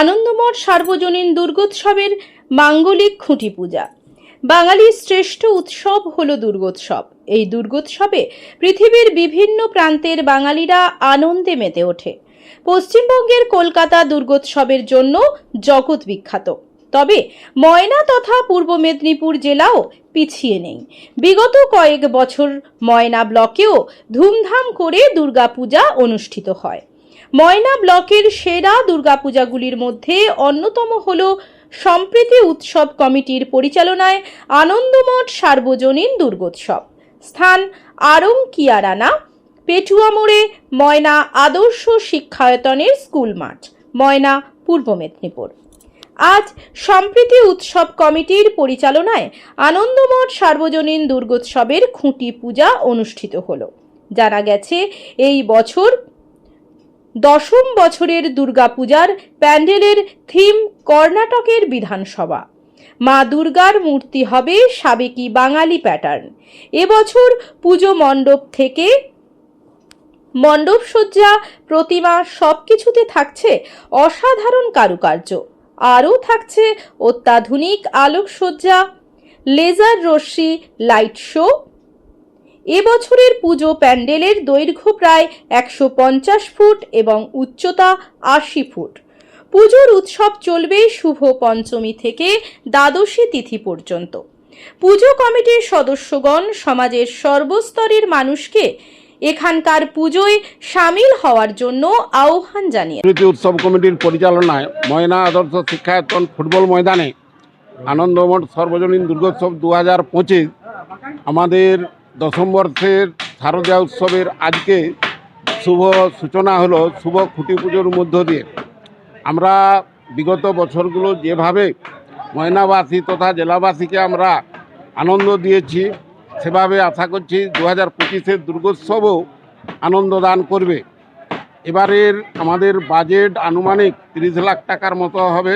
আনন্দমঠ সার্বজনীন দুর্গোৎসবের মাঙ্গলিক খুঁটি পূজা। বাঙালির শ্রেষ্ঠ উৎসব হল দুর্গোৎসব। এই দুর্গোৎসবে পৃথিবীর বিভিন্ন প্রান্তের বাঙালিরা আনন্দে মেতে ওঠে। পশ্চিমবঙ্গের কলকাতা দুর্গোৎসবের জন্য জগৎ বিখ্যাত। তবে ময়না তথা পূর্ব মেদিনীপুর জেলাও পিছিয়ে নেই। বিগত কয়েক বছর ময়না ব্লকেও ধুমধাম করে দুর্গাপূজা অনুষ্ঠিত হয়। ময়না ব্লকের সেরা দুর্গাপূজাগুলির মধ্যে অন্যতম হল সম্প্রীতি উৎসব কমিটির পরিচালনায় আনন্দমঠ সার্বজনীন দুর্গোৎসব। স্থান আরং কিয়ারানা পেটুয়া মোড়ে ময়না আদর্শ শিক্ষায়তনের স্কুল মাঠ, ময়না পূর্ব মেদিনীপুর। আজ সম্প্রীতি উৎসব কমিটির পরিচালনায় আনন্দমঠ সার্বজনীন দুর্গোৎসবের খুঁটি পূজা অনুষ্ঠিত হলো। জানা গেছে, এই বছর দশম বছরের দুর্গাপূজার প্যান্ডেলের থিম কর্ণাটকের বিধানসভা। মা দুর্গার মূর্তি হবে সাবেকি বাঙালি প্যাটার্ন। এবছর পুজো মণ্ডপ থেকে মণ্ডপসজ্জা প্রতিমা সব কিছুতে থাকছে অসাধারণ কারুকার্য। আরও থাকছে অত্যাধুনিক আলোকসজ্জা, লেজার রশ্মি, লাইট শো এবছরের পুজো প্যান্ডেলের দৈর্ঘ্য প্রায় একশো পঞ্চাশ ফুট এবং উচ্চতা আশি ফুট। পুজোর উৎসব চলবে শুভ পঞ্চমী থেকে দ্বাদশী তিথি পর্যন্ত। পুজো কমিটির সদস্যগণ সমাজের সর্বস্তরের মানুষকে এখানকার পুজোয় সামিল হওয়ার জন্য আহ্বান জানিয়ে উৎসব কমিটির পরিচালনায় ময়না আদর্শ শিক্ষায়তন ফুটবল ময়দানে আনন্দমঠ সর্বজনীন দুর্গোৎসব দু হাজার পঁচিশ আমাদের দশম বর্ষের শারদীয়া উৎসবের আজকে শুভ সূচনা হলো শুভ খুঁটি পুজোর মধ্য দিয়ে। আমরা বিগত বছরগুলো যেভাবে ময়নাবাসী তথা জেলাবাসীকে আমরা আনন্দ দিয়েছি, সেভাবে আশা করছি দু হাজার পঁচিশের দুর্গোৎসবও আনন্দ দান করবে। এবারের আমাদের বাজেট আনুমানিক তিরিশ লাখ টাকার মতো হবে।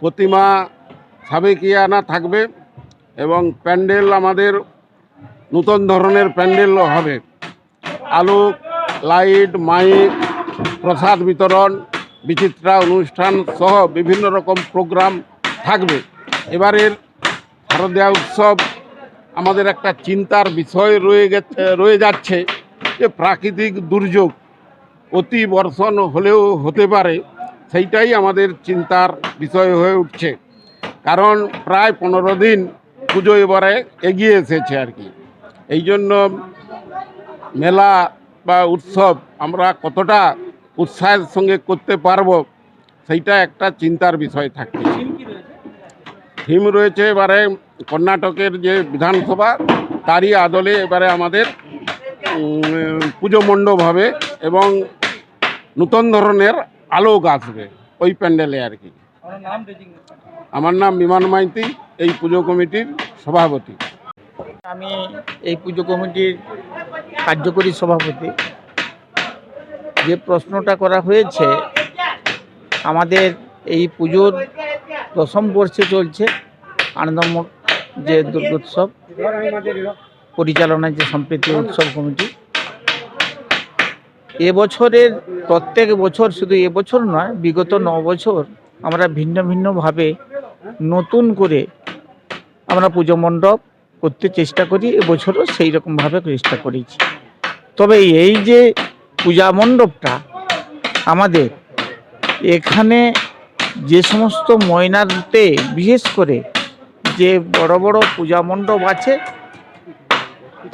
প্রতিমা সাবেকিয়ানা থাকবে এবং প্যান্ডেল আমাদের নতুন ধরনের প্যান্ডেলও হবে। আলোক লাইট, মাইক, প্রসাদ বিতরণ, বিচিত্রা অনুষ্ঠান সহ বিভিন্ন রকম প্রোগ্রাম থাকবে। এবারের শারদীয়া উৎসব আমাদের একটা চিন্তার বিষয় রয়ে গেছে, রয়ে যাচ্ছে যে প্রাকৃতিক দুর্যোগ অতি বর্ষণ হলেও হতে পারে, সেইটাই আমাদের চিন্তার বিষয় হয়ে উঠছে। কারণ প্রায় পনেরো দিন পুজো এবারে এগিয়ে এসেছে আর কি। এই জন্য মেলা বা উৎসব আমরা কতটা উৎসাহের সঙ্গে করতে পারব, সেইটা একটা চিন্তার বিষয় থাকে থিম রয়েছে এবারে কর্ণাটকের যে বিধানসভা, তারই আদলে এবারে আমাদের পুজো মণ্ডপ হবে এবং নতুন ধরনের আলোক আসবে ওই প্যান্ডেলে আর কি। আমার নাম বিমান মাইতি, এই পুজো কমিটির সভাপতি। আমি এই পুজো কমিটির কার্যকরী সভাপতি। যে প্রশ্নটা করা হয়েছে, আমাদের এই পুজোর দশম বর্ষে চলছে আনন্দমঠ যে দুর্গোৎসব, পরিচালনায় যে সম্প্রীতি উৎসব কমিটি। এবছরের প্রত্যেক বছর শুধু এবছর নয়, বিগত ন বছর আমরা ভিন্ন ভিন্নভাবে নতুন করে আমরা পুজো মণ্ডপ করতে চেষ্টা করি, এবছরও সেই রকমভাবে চেষ্টা করেছি। তবে এই যে পূজা মণ্ডপটা, আমাদের এখানে যে সমস্ত ময়নাতে বিশেষ করে যে বড় বড় পূজা মণ্ডপ আছে,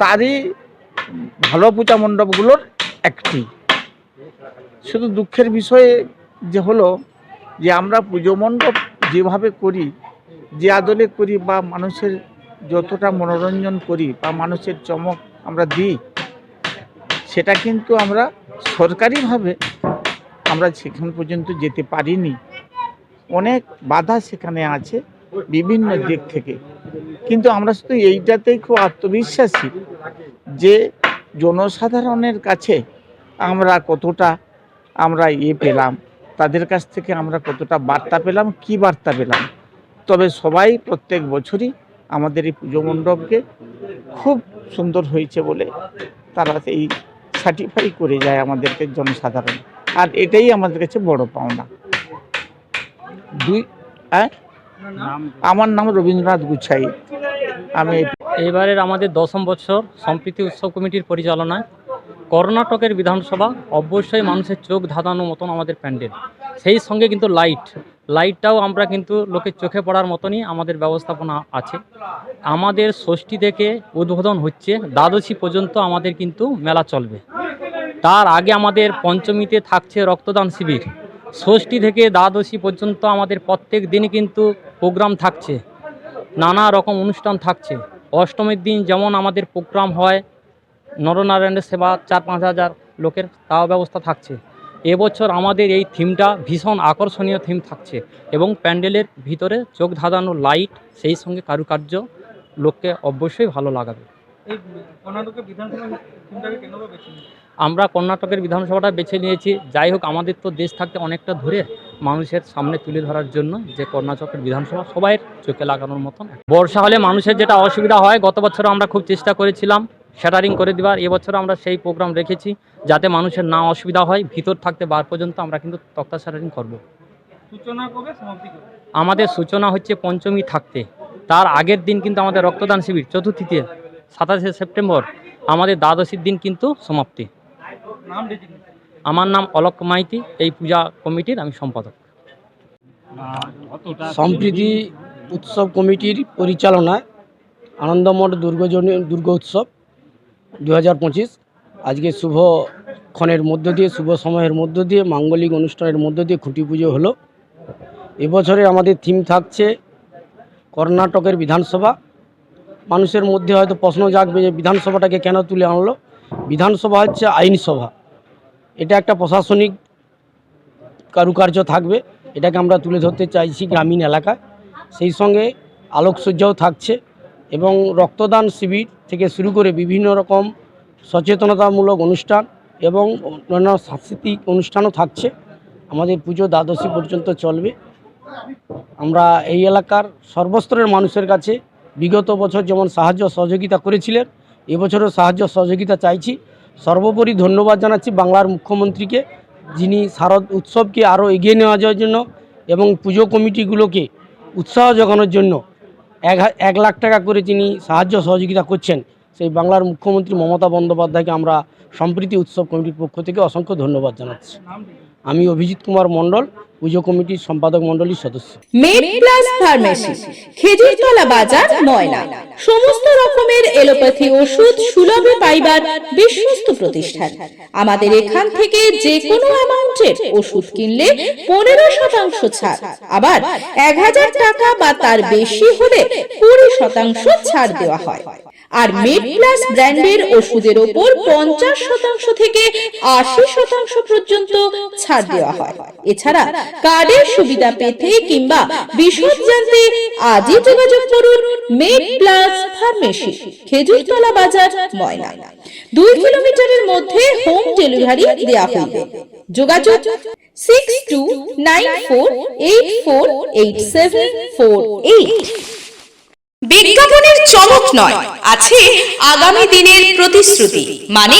তারই ভালো পূজা মণ্ডপগুলোর একটি। শুধু দুঃখের বিষয়ে যে হলো, যে আমরা পুজো মণ্ডপ যেভাবে করি, যে আদলে করি বা মানুষের যতটা মনোরঞ্জন করি বা মানুষের চমক আমরা দিই, সেটা কিন্তু আমরা সরকারিভাবে আমরা সেখান পর্যন্ত যেতে পারিনি। অনেক বাধা সেখানে আছে বিভিন্ন দিক থেকে। কিন্তু আমরা শুধু এইটাতেই খুব আত্মবিশ্বাসী যে জনসাধারণের কাছে আমরা কতটা আমরা ইয়ে পেলাম, তাদের কাছ থেকে আমরা কতটা বার্তা পেলাম, কি বার্তা পেলাম। তবে সবাই প্রত্যেক বছরই আমাদের এই পুজো মণ্ডপকে খুব সুন্দর হয়েছে বলে তারা এই সার্টিফাই করে যায় আমাদেরকে জনসাধারণ। আর এটাই আমাদের কাছে বড় পাওনা। দুই হ্যাঁ? আমার নাম রবীন্দ্রনাথ গুছাই। আমি এবারের আমাদের দশম বছর সম্প্রীতি উৎসব কমিটির পরিচালনায় কর্ণাটকের বিধানসভা অবশ্যই মানুষের চোখ ধাঁধানো মতন আমাদের প্যান্ডেল। সেই সঙ্গে কিন্তু লাইট। লাইটটাও আমরা কিন্তু লোকের চোখে পড়ার মতনই আমাদের ব্যবস্থাপনা আছে। আমাদের ষষ্ঠী থেকে উদ্বোধন হচ্ছে, দ্বাদশী পর্যন্ত আমাদের কিন্তু মেলা চলবে। তার আগে আমাদের পঞ্চমীতে থাকছে রক্তদান শিবির। ষষ্ঠী থেকে দ্বাদশী পর্যন্ত আমাদের প্রত্যেক দিনই কিন্তু প্রোগ্রাম থাকছে। নানা রকম অনুষ্ঠান থাকছে। অষ্টমীর দিন যেমন আমাদের প্রোগ্রাম হয়, নরনারায়ণের সেবা চার পাঁচ হাজার লোকের তাও ব্যবস্থা থাকছে। এবছর আমাদের এই থিমটা ভীষণ আকর্ষণীয় থিম থাকছে এবং প্যান্ডেলের ভিতরে চোখ ধাঁধানো লাইট সেই সঙ্গে কারুকার্য লোককে অবশ্যই ভালো লাগাবে। আমরা কর্ণাটকের বিধানসভাটা বেছে নিয়েছি। যাই হোক আমাদের তো দেশ থাকতে অনেকটা ধরে মানুষের সামনে তুলে ধরার জন্য যে কর্ণাটকের বিধানসভা সবাই চোখে লাগানোর মতন। বর্ষা হলে মানুষের যেটা অসুবিধা হয় গত বছর আমরা খুব চেষ্টা করেছিলাম। শ্যাটারিং করে দেওয়ার এবছর আমরা সেই প্রোগ্রাম রেখেছি যাতে মানুষের না অসুবিধা হয় ভিতর থাকতে বার পর্যন্ত আমরা কিন্তু তক্তা শ্যাটারিং করব। আমাদের সূচনা হচ্ছে পঞ্চমী থাকতে। তার আগের দিন কিন্তু আমাদের রক্তদান শিবির চতুর্থীতে সাতাশে সেপ্টেম্বর আমাদের দ্বাদশীর দিন কিন্তু সমাপ্তি। আমার নাম অলক মাইতি এই পূজা কমিটির আমি সম্পাদক। সম্প্রীতি উৎসব কমিটির পরিচালনায় আনন্দমঠ দুর্গজনী দুর্গ উৎসব দু হাজার পঁচিশ। আজকে শুভক্ষণের মধ্য দিয়ে, শুভ সময়ের মধ্য দিয়ে, মাঙ্গলিক অনুষ্ঠানের মধ্য দিয়ে খুঁটি পুজো হলো। এবছরে আমাদের থিম থাকছে কর্ণাটকের বিধানসভা। মানুষের মধ্যে হয়তো প্রশ্ন জাগবে যে বিধানসভাটাকে কেন তুলে আনলো? বিধানসভা হচ্ছে আইনসভা। এটা একটা প্রশাসনিক কারুকার্য থাকবে। এটাকে আমরা তুলে ধরতে চাইছি গ্রামীণ এলাকায়। সেই সঙ্গে আলোকসজ্জাও থাকছে। এবং রক্তদান শিবির থেকে শুরু করে বিভিন্ন রকম সচেতনতামূলক অনুষ্ঠান এবং অন্যান্য সাংস্কৃতিক অনুষ্ঠানও থাকছে। আমাদের পুজো দ্বাদশী পর্যন্ত চলবে। আমরা এই এলাকার সর্বস্তরের মানুষের কাছে বিগত বছর যেমন সাহায্য সহযোগিতা করেছিলেন, এবছরও সাহায্য সহযোগিতা চাইছি। সর্বোপরি ধন্যবাদ জানাচ্ছি বাংলার মুখ্যমন্ত্রীকে, যিনি শারদ উৎসবকে আরও এগিয়ে নেওয়া যাওয়ার জন্য এবং পুজো কমিটিগুলোকে উৎসাহ জোগানোর জন্য এক এক লাখ টাকা করে তিনি সাহায্য সহযোগিতা করছেন, সেই বাংলার মুখ্যমন্ত্রী মমতা বন্দ্যোপাধ্যায়কে আমরা সম্প্রীতি উৎসব কমিটির পক্ষ থেকে অসংখ্য ধন্যবাদ জানাচ্ছি। আমি অভিজিৎ কুমার মণ্ডল পুজো কমিটির সম্পাদক মণ্ডলীর সদস্য। মেড প্লাস ফার্মেসি খেজুরতলা বাজার ময়না সমস্ত রকমের এলোপ্যাথি ওষুধ সুলভে পাইবার বিশ্বস্ত প্রতিষ্ঠান। আমাদের এখান থেকে যে কোনো অ্যামাউন্টের ওষুধ কিনলে পনেরো শতাংশ ছাড়। আবার এক হাজার টাকা বা তার বেশি হলে কুড়ি শতাংশ ছাড় দেওয়া হয়। আর মেড প্লাস ব্র্যান্ডের ওষুধের ওপর পঞ্চাশ শতাংশ থেকে আশি শতাংশ পর্যন্ত ছাড় দেওয়া হয়। এছাড়া কার্ডের সুবিধা পেতে কিংবা বিশদ জানতে আজই যোগাযোগ করুন মেড প্লাস ফার্মেসি, খেজুরতলা বাজার, ময়না। দুই কিলোমিটারের মধ্যে হোম ডেলিভারি দেওয়া হইবে। যোগাযোগ six two nine four eight four eight seven four eight বিজ্ঞাপনের চমক নয়, আছে আগামী দিনের প্রতিশ্রুতি মানে